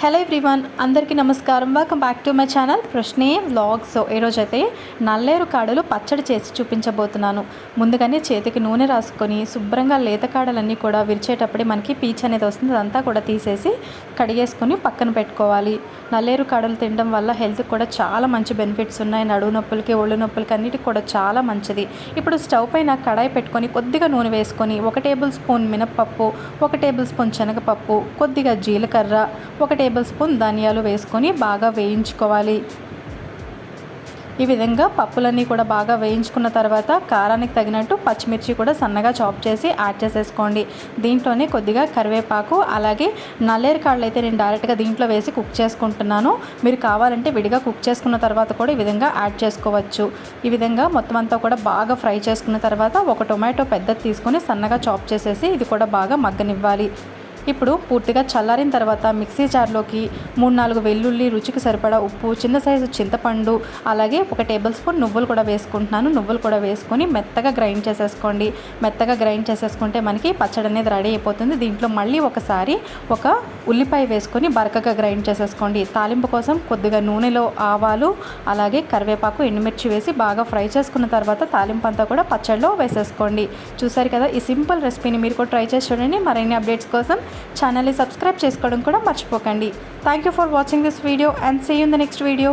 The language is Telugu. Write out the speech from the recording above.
హలో ఎవ్రీవన్ అందరికీ నమస్కారం. Welcome back to my channel ప్రశ్నే వ్లాగ్స్ ఈరోజైతే నల్లేరు కాడలు పచ్చడి చేసి చూపించబోతున్నాను. ముందుగానే చేతికి నూనె రాసుకొని శుభ్రంగా లేత కాడలన్నీ కూడా విరిచేటప్పుడే మనకి పీచ్ అనేది వస్తుంది. అదంతా కూడా తీసేసి కడిగేసుకొని పక్కన పెట్టుకోవాలి. నల్లేరు కాడలు తినడం వల్ల హెల్త్కి కూడా చాలా మంచి బెనిఫిట్స్ ఉన్నాయి. నడువు నొప్పులకి ఒళ్ళు నొప్పులకి అన్నిటికి కూడా చాలా మంచిది. ఇప్పుడు స్టవ్ పైన కడాయి పెట్టుకొని కొద్దిగా నూనె వేసుకొని ఒక టేబుల్ స్పూన్ మినప్పప్పు ఒక టేబుల్ స్పూన్ శనగపప్పు కొద్దిగా జీలకర్ర ఒక టేబుల్ స్పూన్ ధనియాలు వేసుకొని బాగా వేయించుకోవాలి. ఈ విధంగా పప్పులన్నీ కూడా బాగా వేయించుకున్న తర్వాత కారానికి తగినట్టు పచ్చిమిర్చి కూడా సన్నగా చాప్ చేసి యాడ్ చేసేసుకోండి. దీంట్లోనే కొద్దిగా కరివేపాకు అలాగే నల్లేరు కాళ్ళు అయితే నేను డైరెక్ట్గా దీంట్లో వేసి కుక్ చేసుకుంటున్నాను. మీరు కావాలంటే విడిగా కుక్ చేసుకున్న తర్వాత కూడా ఈ విధంగా యాడ్ చేసుకోవచ్చు. ఈ విధంగా మొత్తం అంతా కూడా బాగా ఫ్రై చేసుకున్న తర్వాత ఒక టొమాటో పెద్దది తీసుకొని సన్నగా చాప్ చేసేసి ఇది కూడా బాగా మగ్గనివ్వాలి. ఇప్పుడు పూర్తిగా చల్లారిన తర్వాత మిక్సీ జార్లోకి మూడు నాలుగు వెల్లుల్లి రుచికి సరిపడా ఉప్పు చిన్న సైజు చింతపండు అలాగే ఒక టేబుల్ స్పూన్ నువ్వులు కూడా వేసుకుంటున్నాను. నువ్వులు కూడా వేసుకొని మెత్తగా గ్రైండ్ చేసేసుకోండి. మెత్తగా గ్రైండ్ చేసేసుకుంటే మనకి పచ్చడి అనేది రెడీ అయిపోతుంది. దీంట్లో మళ్ళీ ఒకసారి ఒక ఉల్లిపాయ వేసుకొని బరకగా గ్రైండ్ చేసేసుకోండి. తాలింపు కోసం కొద్దిగా నూనెలో ఆవాలు అలాగే కరివేపాకు ఎండుమిర్చి వేసి బాగా ఫ్రై చేసుకున్న తర్వాత తాలింపు అంతా కూడా పచ్చడిలో వేసేసుకోండి. చూసారు కదా ఈ సింపుల్ రెసిపీని మీరు కూడా ట్రై చేసి చూడండి. మరిన్ని అప్డేట్స్ కోసం ఛానల్ని సబ్స్క్రైబ్ చేసుకోవడం కూడా మర్చిపోకండి. Thank you for watching this video and see in the next video